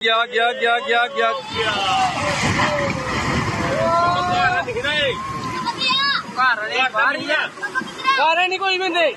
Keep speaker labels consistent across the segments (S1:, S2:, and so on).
S1: ਗਿਆ ਗਿਆ ਗਿਆ ਗਿਆ ਗਿਆ।
S2: ਸਾਰੇ ਨਹੀਂ ਕੋਈ ਬੰਦੇ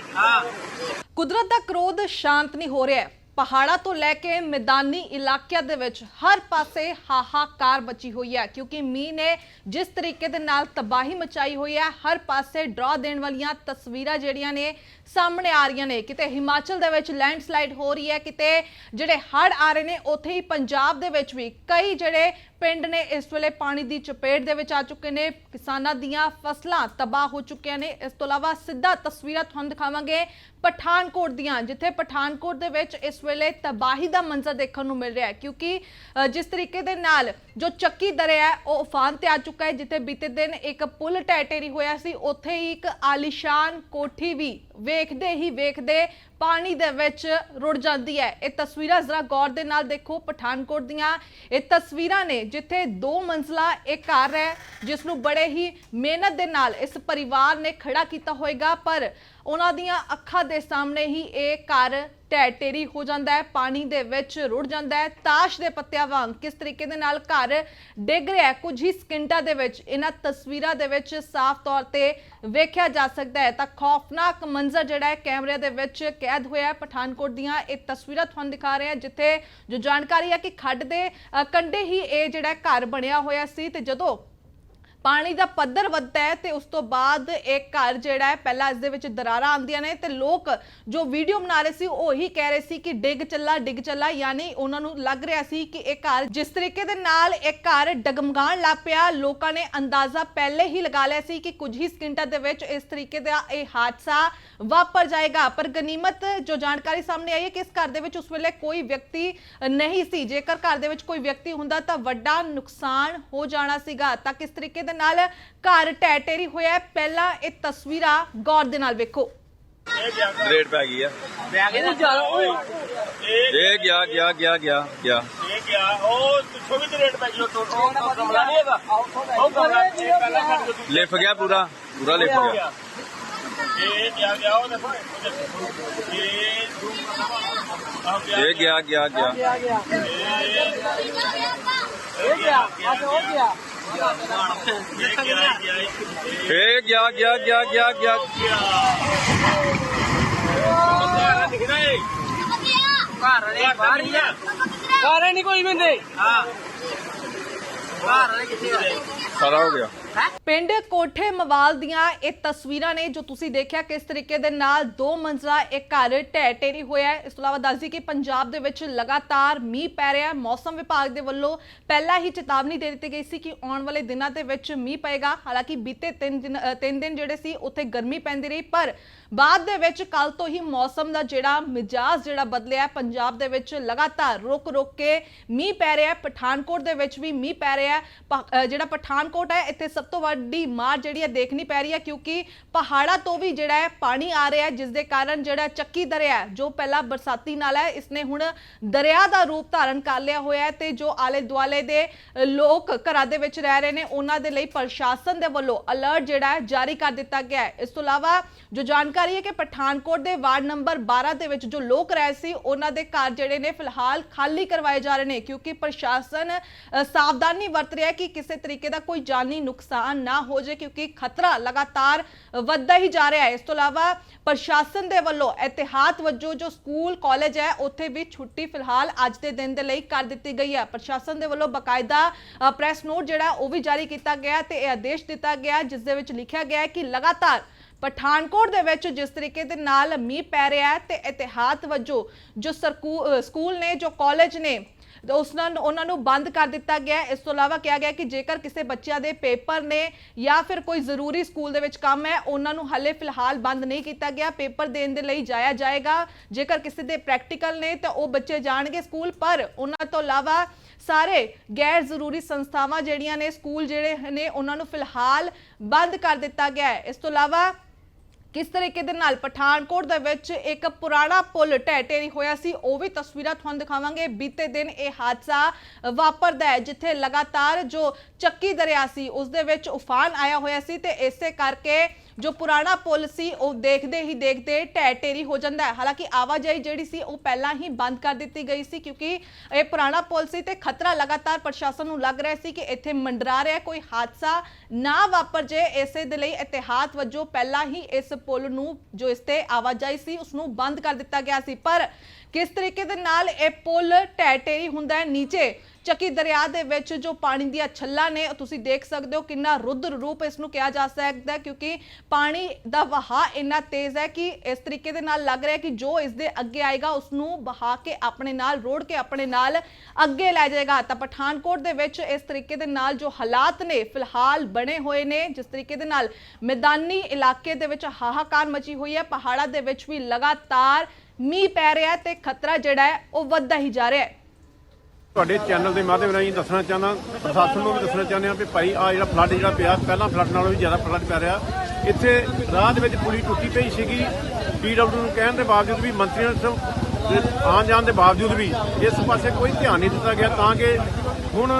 S3: ਕੁਦਰਤ ਦਾ ਕ੍ਰੋਧ ਸ਼ਾਂਤ ਨਹੀਂ ਹੋ ਰਿਹਾ। ਪਹਾੜਾਂ ਤੋਂ ਲੈ ਕੇ ਮੈਦਾਨੀ ਇਲਾਕਿਆਂ ਦੇ ਵਿੱਚ ਹਰ ਪਾਸੇ ਹਾਹਾਕਾਰ ਮਚੀ ਹੋਈ ਹੈ, ਕਿਉਂਕਿ ਮੀਂਹ ਨੇ ਜਿਸ ਤਰੀਕੇ ਦੇ ਨਾਲ ਤਬਾਹੀ ਮਚਾਈ ਹੋਈ ਹੈ, ਹਰ ਪਾਸੇ ਡਰਾ ਦੇਣ ਵਾਲੀਆਂ ਤਸਵੀਰਾਂ ਜਿਹੜੀਆਂ ਨੇ ਸਾਹਮਣੇ ਆ ਰਹੀਆਂ ਨੇ। ਕਿਤੇ ਹਿਮਾਚਲ ਦੇ ਵਿੱਚ ਲੈਂਡਸਲਾਈਡ ਹੋ ਰਹੀ ਹੈ, ਕਿਤੇ ਜਿਹੜੇ ਹੜ੍ਹ ਆ ਰਹੇ ਨੇ, ਉੱਥੇ ਹੀ ਪੰਜਾਬ ਦੇ ਵਿੱਚ ਵੀ ਕਈ ਜਿਹੜੇ ਪਿੰਡ ਨੇ ਇਸ ਵੇਲੇ ਪਾਣੀ ਦੀ ਚਪੇਟ ਦੇ ਵਿੱਚ ਆ ਚੁੱਕੇ ਨੇ। ਕਿਸਾਨਾਂ ਦੀਆਂ ਫਸਲਾਂ ਤਬਾਹ ਹੋ ਚੁੱਕੀਆਂ ਨੇ। ਇਸ ਤੋਂ ਇਲਾਵਾ ਸਿੱਧਾ ਤਸਵੀਰਾਂ ਤੁਹਾਨੂੰ ਦਿਖਾਵਾਂਗੇ ਪਠਾਨਕੋਟ ਦੀਆਂ, ਜਿੱਥੇ ਪਠਾਨਕੋਟ ਦੇ ਵਿੱਚ ਇਸ ਵੇਲੇ ਤਬਾਹੀ ਦਾ ਮੰਜ਼ਰ ਦੇਖਣ ਨੂੰ ਮਿਲ ਰਿਹਾ ਹੈ ਕਿਉਂਕਿ ਅ, ਜਿਸ ਤਰੀਕੇ ਦੇ ਨਾਲ ਜੋ ਚੱਕੀ ਦਰਿਆ ਹੈ, ਉਹ ਉਫਾਨ ਤੇ ਆ ਚੁੱਕਾ ਹੈ, ਜਿੱਥੇ ਬੀਤੇ ਦਿਨ ਇੱਕ ਪੁਲ ਟੈਟੇਰੀ ਹੋਇਆ ਸੀ। ਉੱਥੇ ਹੀ ਇੱਕ ਆਲੀਸ਼ਾਨ ਕੋਠੀ ਵੀ ਵੇਖਦੇ ਹੀ ਵੇਖਦੇ ਪਾਣੀ ਦੇ ਵਿੱਚ ਰੁੜ ਜਾਂਦੀ ਹੈ। ਇਹ ਤਸਵੀਰਾਂ ਜ਼ਰਾ ਗੌਰ ਦੇ ਨਾਲ ਦੇਖੋ, ਪਠਾਨਕੋਟ ਦੀਆਂ। ਇਹ ਤਸਵੀਰਾਂ ਨੇ ਜਿੱਥੇ ਦੋ ਮੰਜ਼ਲਾ ਇਹ ਘਰ ਹੈ, ਜਿਸ ਨੂੰ ਬੜੇ ਹੀ ਮਿਹਨਤ ਦੇ ਨਾਲ ਇਸ ਪਰਿਵਾਰ ਨੇ ਖੜਾ ਕੀਤਾ ਹੋਏਗਾ, ਪਰ ਉਹਨਾਂ ਦੀਆਂ ਅੱਖਾਂ ਦੇ ਸਾਹਮਣੇ ਹੀ ਇਹ ਘਰ ਢਹਿ ਢੇਰੀ ਹੋ ਜਾਂਦਾ ਹੈ, ਪਾਣੀ ਦੇ ਵਿੱਚ ਰੁੜ ਜਾਂਦਾ ਹੈ। ਤਾਸ਼ ਦੇ ਪੱਤਿਆਂ ਵਾਂਗ ਕਿਸ ਤਰੀਕੇ ਦੇ ਨਾਲ ਘਰ ਡਿੱਗ ਰਿਹਾ ਹੈ। ਕੁਝ ਹੀ ਸਕਿੰਟਾਂ ਦੇ ਵਿੱਚ ਇਹਨਾਂ ਤਸਵੀਰਾਂ ਦੇ ਵਿੱਚ ਸਾਫ਼ ਤੌਰ ਤੇ ਵੇਖਿਆ ਜਾ ਸਕਦਾ ਹੈ। ਤਾਂ ਖੌਫਨਾਕ ਮੰਜ਼ਰ ਜਿਹੜਾ ਹੈ ਕੈਮਰੇ ਦੇ ਵਿੱਚ ਕੈਦ ਹੋਇਆ ਹੈ। ਪਠਾਨਕੋਟ ਦੀਆਂ ਇਹ ਤਸਵੀਰਾਂ ਤੁਹਾਨੂੰ ਦਿਖਾ ਰਹੇ ਹਾਂ ਜਿੱਥੇ ਜੋ ਜਾਣਕਾਰੀ ਹੈ ਕਿ ਖੱਡ ਦੇ ਅ, ਕੰਢੇ ਹੀ ਇਹ ਜਿਹੜਾ ਘਰ ਬਣਿਆ ਹੋਇਆ ਸੀ ਤੇ ਜਦੋਂ ਪਾਣੀ ਦਾ ਪੱਧਰ ਵੱਧਦਾ ਹੈ ਤੇ ਉਸ ਤੋਂ ਬਾਅਦ ਇਹ ਘਰ ਜਿਹੜਾ ਹੈ, ਪਹਿਲਾਂ ਇਸ ਦੇ ਵਿੱਚ ਦਰਾਰਾਂ ਆਉਂਦੀਆਂ ਨੇ ਤੇ ਲੋਕ ਜੋ ਵੀਡੀਓ ਬਣਾ ਰਹੇ ਸੀ, ਉਹ ਹੀ ਕਹਿ ਰਹੇ ਸੀ ਕਿ ਡਿੱਗ ਚੱਲਾ ਡਿੱਗ ਚੱਲਾ, ਯਾਨੀ ਉਹਨਾਂ ਨੂੰ ਲੱਗ ਰਿਹਾ ਸੀ ਕਿ ਇਹ ਘਰ ਜਿਸ ਤਰੀਕੇ ਦੇ ਨਾਲ ਇਹ ਘਰ ਡਗਮਗਾਣ ਲੱਗ ਪਿਆ, ਲੋਕਾਂ ਨੇ ਅੰਦਾਜ਼ਾ ਪਹਿਲੇ ਹੀ ਲਗਾ ਲਿਆ ਸੀ ਕਿ ਕੁਝ ਹੀ ਸਕਿੰਟਾਂ ਦੇ ਵਿੱਚ ਇਸ ਤਰੀਕੇ ਦਾ ਇਹ ਹਾਦਸਾ ਵਾਪਰ ਜਾਏਗਾ। ਪਰ ਗਨੀਮਤ ਜੋ ਜਾਣਕਾਰੀ ਸਾਹਮਣੇ ਆਈ ਹੈ ਕਿ ਇਸ ਘਰ ਦੇ ਵਿੱਚ ਉਸ ਵੇਲੇ ਕੋਈ ਵਿਅਕਤੀ ਨਹੀਂ ਸੀ। ਜੇਕਰ ਘਰ ਦੇ ਵਿੱਚ ਕੋਈ ਵਿਅਕਤੀ ਹੁੰਦਾ ਤਾਂ ਵੱਡਾ ਨੁਕਸਾਨ ਹੋ ਜਾਣਾ ਸੀਗਾ। ਤਾਂ ਕਿਸ ਤਰੀਕੇ ਦੇ ਨਾਲ ਘਰ ਢਹਿ ਢੇਰੀ ਹੋਇਆ ਹੈ, ਪਹਿਲਾਂ ਇਹ ਤਸਵੀਰਾਂ ਗੌਰ ਦੇ ਨਾਲ ਵੇਖੋ।
S1: ਗ੍ਰੇਡ ਪੈ ਗਈ ਆ।
S2: ਉਹ ਜ਼ਿਆਦਾ ਓਏ।
S1: ਇਹ ਗਿਆ ਗਿਆ ਗਿਆ ਗਿਆ ਗਿਆ।
S4: ਇਹ ਗਿਆ। ਉਹ ਪਿੱਛੋਂ ਵੀ ਤੇ ਰੇਟ ਪੈ ਗਿਆ। ਤੋਂ ਕਮਲਾ ਨਹੀਂ ਹੈਗਾ। ਉਹ ਕਮਲਾ ਇਹ ਪਹਿਲਾਂ ਛੱਡ ਕੇ ਤੂੰ
S1: ਲਿਫ ਗਿਆ ਪੂਰਾ। ਪੂਰਾ ਲਿਫ ਗਿਆ।
S4: ਇਹ ਗਿਆ ਗਿਆ। ਉਹ ਦੇਖੋ ਉਹ। ਇਹ ਗਿਆ
S1: ਇਹ ਗਿਆ ਗਿਆ।
S2: ਆ ਇਹ ਗਿਆ। ਹੋ ਗਿਆ।
S4: ਗਿਆ ਗਿਆ
S1: ਗਿਆ ਗਿਆ ਗਿਆ।
S2: ਘਰ ਵਾਲੇ ਬਾਹਰ ਹੀ ਆ। ਸਾਰੇ ਨਹੀਂ ਕੋਈ ਬੰਦੇ।
S4: ਹਾਂ।
S2: ਘਰ ਵਾਲੇ ਕਿੱਥੇ ਆ?
S1: ਸਾਰਾ ਹੋ ਗਿਆ।
S3: ਪਿੰਡ ਕੋਠੇ ਮਵਾਲ ਦੀਆਂ ਇਹ ਤਸਵੀਰਾਂ ਨੇ ਜੋ ਤੁਸੀਂ ਦੇਖਿਆ ਕਿਸ ਤਰੀਕੇ ਦੇ ਨਾਲ ਦੋ ਮੰਜ਼ਲਾ, ਇੱਕ ਘਰ ਢਹਿ ਢੇਰੀ ਹੋਇਆ ਹੈ। ਇਸ ਤੋਂ ਇਲਾਵਾ ਦੱਸਦੀ ਕਿ ਪੰਜਾਬ ਦੇ ਵਿੱਚ ਲਗਾਤਾਰ ਮੀਂਹ ਪੈ ਰਿਹਾ ਹੈ। ਮੌਸਮ ਵਿਭਾਗ ਦੇ ਵੱਲੋਂ ਪਹਿਲਾਂ ਹੀ ਚੇਤਾਵਨੀ ਦੇ ਦਿੱਤੀ ਗਈ ਸੀ ਕਿ ਆਉਣ ਵਾਲੇ ਦਿਨਾਂ ਦੇ ਵਿੱਚ ਮੀਂਹ ਪਏਗਾ। ਹਾਲਾਂਕਿ ਬੀਤੇ 3 ਦਿਨ 3 ਦਿਨ ਜਿਹੜੇ ਸੀ, ਉੱਥੇ ਗਰਮੀ ਪੈਂਦੀ ਰਹੀ, ਪਰ ਬਾਅਦ ਦੇ ਵਿੱਚ ਕੱਲ ਤੋਂ ਹੀ ਮੌਸਮ ਦਾ ਜਿਹੜਾ ਮਿਜਾਜ਼ ਜਿਹੜਾ ਬਦਲਿਆ ਪੰਜਾਬ ਦੇ ਵਿੱਚ ਲਗਾਤਾਰ ਰੁਕ ਰੁਕ ਕੇ ਮੀਂਹ ਪੈ ਰਿਹਾ ਹੈ। ਪਠਾਨਕੋਟ ਦੇ ਵਿੱਚ ਵੀ ਮੀਂਹ ਪੈ ਰਿਹਾ ਹੈ। ਜਿਹੜਾ ਪਠਾਨਕੋਟ ਹੈ, ਇੱਥੇ ਸਭ ਤੋਂ ਵੱਡੀ ਮਾਰ ਜਿਹੜੀ ਹੈ ਦੇਖਣੀ ਪੈ ਰਹੀ ਹੈ ਕਿਉਂਕਿ ਪਹਾੜਾਂ ਤੋਂ ਵੀ ਜਿਹੜਾ ਹੈ ਪਾਣੀ ਆ ਰਿਹਾ ਹੈ ਜਿਸ ਦੇ ਕਾਰਨ ਜਿਹੜਾ ਚੱਕੀ ਦਰਿਆ ਹੈ, ਜੋ ਪਹਿਲਾਂ ਬਰਸਾਤੀ ਨਾਲ ਹੈ ਇਸਨੇ ਹੁਣ ਦਰਿਆ ਦਾ ਰੂਪ ਧਾਰਨ ਕਰ ਲਿਆ ਹੋਇਆ ਹੈ ਤੇ ਜੋ ਆਲੇ ਦੁਆਲੇ ਦੇ ਲੋਕ ਘਰਾਂ ਦੇ ਵਿੱਚ ਰਹਿ ਰਹੇ ਨੇ ਉਹਨਾਂ ਦੇ ਲਈ ਪ੍ਰਸ਼ਾਸਨ ਦੇ ਵੱਲੋਂ ਅਲਰਟ ਜਿਹੜਾ ਹੈ ਜਾਰੀ ਕਰ ਦਿੱਤਾ ਗਿਆ ਹੈ। ਇਸ ਤੋਂ ਇਲਾਵਾ ਜੋ ਜਾਣਕਾਰੀ ਹੈ ਕਿ ਪਠਾਨਕੋਟ ਦੇ ਵਾਰਡ ਨੰਬਰ 12 ਦੇ ਵਿੱਚ ਜੋ ਲੋਕ ਰਹਿ ਸੀ ਉਹਨਾਂ ਦੇ ਘਰ ਜਿਹੜੇ ਨੇ ਫਿਲਹਾਲ ਖਾਲੀ ਕਰਵਾਏ ਜਾ ਰਹੇ ਨੇ ਕਿਉਂਕਿ ਪ੍ਰਸ਼ਾਸਨ ਅ, ਸਾਵਧਾਨੀ ਵਰਤ ਰਿਹਾ ਹੈ ਕਿ ਕਿਸੇ ਤਰੀਕੇ ਦਾ ਕੋਈ ਜਾਨੀ ਨੁਕਸਾਨ ਨਾ ਹੋ ਜਾਏ ਕਿਉਂਕਿ ਖਤਰਾ ਲਗਾਤਾਰ ਵੱਧਦਾ ਹੀ ਜਾ ਰਿਹਾ ਹੈ। ਇਸ ਤੋਂ ਇਲਾਵਾ ਪ੍ਰਸ਼ਾਸਨ ਦੇ ਵੱਲੋਂ ਇਤਿਹਾਤ ਵਜੋਂ ਜੋ ਸਕੂਲ, ਕਾਲਜ ਹੈ, ਉੱਥੇ ਵੀ ਛੁੱਟੀ ਫਿਲਹਾਲ ਅੱਜ ਦੇ ਦਿਨ ਦੇ ਲਈ ਕਰ ਦਿੱਤੀ ਗਈ ਹੈ। ਪ੍ਰਸ਼ਾਸਨ ਦੇ ਵੱਲੋਂ ਬਕਾਇਦਾ ਪ੍ਰੈਸ ਨੋਟ ਜਿਹੜਾ ਉਹ ਵੀ ਜਾਰੀ ਕੀਤਾ ਗਿਆ ਤੇ ਇਹ ਆਦੇਸ਼ ਦਿੱਤਾ ਗਿਆ, ਜਿਸ ਦੇ ਵਿੱਚ ਲਿਖਿਆ ਗਿਆ ਹੈ ਕਿ ਲਗਾਤਾਰ ਪਠਾਨਕੋਟ ਦੇ ਵਿੱਚ ਜਿਸ ਤਰੀਕੇ ਦੇ ਨਾਲ ਮੀਂਹ ਪੈ ਰਿਹਾ ਹੈ ਤੇ ਇਤਿਹਾਤ ਵਜੋਂ ਜੋ ਸਰਕੂ- ਸਕੂਲ ਨੇ, ਜੋ ਕਾਲਜ ਨੇ ਉਸ ਨਾਲ ਉਹਨਾਂ ਨੂੰ ਬੰਦ ਕਰ ਦਿੱਤਾ ਗਿਆ ਇਸ ਤੋਂ ਇਲਾਵਾ ਕਿਹਾ ਗਿਆ ਕਿ ਜੇਕਰ ਕਿਸੇ ਬੱਚਿਆਂ ਦੇ ਪੇਪਰ ਨੇ ਜਾਂ ਫਿਰ ਕੋਈ ਜ਼ਰੂਰੀ ਸਕੂਲ ਦੇ ਵਿੱਚ ਕੰਮ ਹੈ, ਉਹਨਾਂ ਨੂੰ ਹਲੇ ਫਿਲਹਾਲ ਬੰਦ ਨਹੀਂ ਕੀਤਾ ਗਿਆ। ਪੇਪਰ ਦੇਣ ਦੇ ਲਈ ਜਾਇਆ ਜਾਏਗਾ। ਜੇਕਰ ਕਿਸੇ ਦੇ ਪ੍ਰੈਕਟੀਕਲ ਨੇ ਤਾਂ ਉਹ ਬੱਚੇ ਜਾਣਗੇ ਸਕੂਲ, ਪਰ ਉਹਨਾਂ ਤੋਂ ਇਲਾਵਾ ਸਾਰੇ ਗੈਰ ਜ਼ਰੂਰੀ ਸੰਸਥਾਵਾਂ ਜਿਹੜੀਆਂ ਨੇ, ਸਕੂਲ ਜਿਹੜੇ ਨੇ, ਉਹਨਾਂ ਨੂੰ ਫਿਲਹਾਲ ਬੰਦ ਕਰ ਦਿੱਤਾ ਗਿਆ ਹੈ। ਇਸ ਤੋਂ ਇਲਾਵਾ ਕਿਸ ਤਰੀਕੇ ਦੇ ਨਾਲ ਪਠਾਨਕੋਟ ਦੇ ਵਿੱਚ ਇੱਕ ਪੁਰਾਣਾ ਪੁਲ ਢਹਿ ਢੇਰੀ ਹੋਇਆ ਸੀ, ਉਹ ਵੀ ਤਸਵੀਰਾਂ ਤੁਹਾਨੂੰ ਦਿਖਾਵਾਂਗੇ। ਬੀਤੇ ਦਿਨ ਇਹ ਹਾਦਸਾ ਵਾਪਰਦਾ ਹੈ, ਜਿੱਥੇ ਲਗਾਤਾਰ ਜੋ ਚੱਕੀ ਦਰਿਆ ਸੀ, ਉਸ ਦੇ ਵਿੱਚ ਉਫਾਨ ਆਇਆ ਹੋਇਆ ਸੀ ਤੇ ਇਸੇ ਕਰਕੇ ਜੋ ਪੁਰਾਣਾ ਪੁਲ ਸੀ, ਉਹ ਦੇਖਦੇ ਹੀ ਦੇਖਦੇ ਢਹਿ ਢੇਰੀ ਹੋ ਜਾਂਦਾ ਹੈ। ਹਾਲਾਂਕਿ ਆਵਾਜਾਈ ਜਿਹੜੀ ਸੀ, ਉਹ ਪਹਿਲਾਂ ਹੀ ਬੰਦ ਕਰ ਦਿੱਤੀ ਗਈ ਸੀ ਕਿਉਂਕਿ ਇਹ ਪੁਰਾਣਾ ਪੁਲ ਸੀ ਤੇ ਖਤਰਾ ਲਗਾਤਾਰ ਪ੍ਰਸ਼ਾਸਨ ਨੂੰ ਲੱਗ ਰਿਹਾ ਸੀ ਕਿ ਇੱਥੇ ਮੰਡਰਾ ਰਿਹਾ ਕੋਈ ਹਾਦਸਾ ਨਾ ਵਾਪਰ ਜੇ ਇਸੇ ਦੇ ਲਈ ਇਤਿਹਾਤ ਵਜੋਂ ਪਹਿਲਾਂ ਹੀ ਇਸ ਪੁਲ ਨੂੰ, ਜੋ ਇਸ ਤੇ ਆਵਾਜਾਈ ਸੀ, ਉਸ ਨੂੰ ਬੰਦ ਕਰ ਦਿੱਤਾ ਗਿਆ ਸੀ। ਪਰ ਕਿਸ ਤਰੀਕੇ ਦੇ ਨਾਲ ਇਹ ਪੁਲ ਢਹਿ ਢੇਰੀ ਹੁੰਦਾ ਹੈ, ਨੀਚੇ ਚੱਕੀ ਦਰਿਆ ਦੇ ਵਿੱਚ ਜੋ ਪਾਣੀ ਦੀਆਂ ਛੱਲਾਂ ਨੇ, ਉਹ ਤੁਸੀਂ ਦੇਖ ਸਕਦੇ ਹੋ ਕਿੰਨਾ ਰੁਦਰ ਰੂਪ ਇਸ ਨੂੰ ਕਿਹਾ ਜਾ ਸਕਦਾ ਕਿਉਂਕਿ ਪਾਣੀ ਦਾ ਵਹਾਅ ਇੰਨਾ ਤੇਜ਼ ਹੈ ਕਿ ਇਸ ਤਰੀਕੇ ਦੇ ਨਾਲ ਲੱਗ ਰਿਹਾ ਕਿ ਜੋ ਇਸ ਦੇ ਅੱਗੇ ਆਏਗਾ ਉਸ ਨੂੰ ਬਹਾ ਕੇ ਆਪਣੇ ਨਾਲ, ਰੋੜ ਕੇ ਆਪਣੇ ਨਾਲ ਅੱਗੇ ਲੈ ਜਾਏਗਾ। ਤਾਂ ਪਠਾਨਕੋਟ ਦੇ ਵਿੱਚ ਇਸ ਤਰੀਕੇ ਦੇ ਨਾਲ ਜੋ ਹਾਲਾਤ ਨੇ, ਫਿਲਹਾਲ ਬਣੇ ਹੋਏ ਨੇ, ਜਿਸ ਤਰੀਕੇ ਦੇ ਨਾਲ ਮੈਦਾਨੀ ਇਲਾਕੇ ਦੇ ਵਿੱਚ ਹਾਹਾਕਾਰ ਮਚੀ ਹੋਈ ਹੈ, ਪਹਾੜਾਂ ਦੇ ਵਿੱਚ ਵੀ ਲਗਾਤਾਰ ਮੀਂਹ ਪੈ ਰਿਹਾ ਹੈ ਤੇ ਖਤਰਾ ਜਿਹੜਾ ਹੈ, ਉਹ ਵੱਧਦਾ ਹੀ ਜਾ ਰਿਹਾ ਹੈ।
S5: ਤੁਹਾਡੇ ਚੈਨਲ ਦੇ ਮਾਧਿਅਮ ਰਾਹੀਂ ਦੱਸਣਾ ਚਾਹੁੰਦਾ, ਪ੍ਰਸ਼ਾਸਨ ਨੂੰ ਵੀ ਦੱਸਣਾ ਚਾਹੁੰਦੇ ਹਾਂ ਵੀ ਭਾਈ ਆ ਜਿਹੜਾ ਫਲੱਡ ਜਿਹੜਾ ਪਿਆ, ਪਹਿਲਾਂ ਫਲੱਡ ਨਾਲੋਂ ਵੀ ਜ਼ਿਆਦਾ ਫਲੱਡ ਪੈ ਰਿਹਾ। ਇੱਥੇ ਰਾਹ ਦੇ ਵਿੱਚ ਪੁਲੀ ਟੁੱਟੀ ਪਈ ਸੀਗੀ। ਪੀਡਬਲਯੂ ਨੂੰ ਕਹਿਣ ਦੇ ਬਾਵਜੂਦ ਵੀ, ਮੰਤਰੀਆਂ ਨੂੰ ਆਉਣ ਜਾਣ ਦੇ ਬਾਵਜੂਦ ਵੀ ਇਸ ਪਾਸੇ ਕੋਈ ਧਿਆਨ ਨਹੀਂ ਦਿੱਤਾ ਗਿਆ, ਤਾਂ ਕਿ ਹੁਣ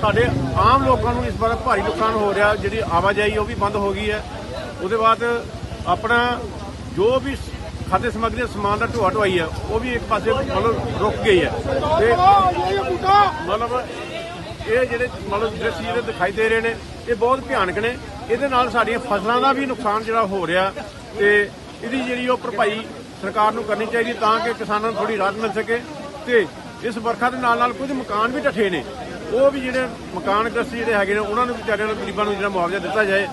S5: ਸਾਡੇ ਆਮ ਲੋਕਾਂ ਨੂੰ ਇਸ ਬਾਰੇ ਭਾਰੀ ਨੁਕਸਾਨ ਹੋ ਰਿਹਾ। ਜਿਹੜੀ ਆਵਾਜਾਈ ਉਹ ਵੀ ਬੰਦ ਹੋ ਗਈ ਹੈ। ਉਹਦੇ ਬਾਅਦ ਆਪਣਾ ਜੋ ਵੀ ਖਾਤੇ ਸਮੱਗਰੀ ਦਾ ਸਮਾਨ ਦਾ ਢੋਆ ਢੋਆਈ ਹੈ ਉਹ ਵੀ ਇੱਕ ਪਾਸੇ ਮਤਲਬ ਰੁਕ ਗਈ ਹੈ ਤੇ ਮਤਲਬ ਇਹ ਜਿਹੜੇ ਮਤਲਬ ਦ੍ਰਿਸ਼ ਜਿਹੜੇ ਦਿਖਾਈ ਦੇ ਰਹੇ ਨੇ, ਇਹ ਬਹੁਤ ਭਿਆਨਕ ਨੇ। ਇਹਦੇ ਨਾਲ ਸਾਡੀਆਂ ਫਸਲਾਂ ਦਾ ਵੀ ਨੁਕਸਾਨ ਜਿਹੜਾ ਹੋ ਰਿਹਾ ਤੇ ਇਹਦੀ ਜਿਹੜੀ ਉਹ ਭਰਪਾਈ ਸਰਕਾਰ ਨੂੰ ਕਰਨੀ ਚਾਹੀਦੀ ਤਾਂ ਕਿ ਕਿਸਾਨਾਂ ਨੂੰ ਥੋੜੀ ਰਾਹਤ ਮਿਲ ਸਕੇ ਤੇ ਇਸ ਵਰਖਾ ਦੇ ਨਾਲ ਨਾਲ ਕੁਝ ਮਕਾਨ ਵੀ ਢੱਠੇ ਨੇ। ਉਹ ਵੀ ਜਿਹੜੇ ਮਕਾਨ ਗ੍ਰਸਤ ਜਿਹੜੇ ਹੈਗੇ ਨੇ, ਉਹਨਾਂ ਨੂੰ ਵਿਚਾਰਿਆਂ ਨੂੰ ਗਰੀਬਾਂ ਨੂੰ ਜਿਹੜਾ ਮੁਆਵਜ਼ਾ ਦਿੱਤਾ ਜਾਏ।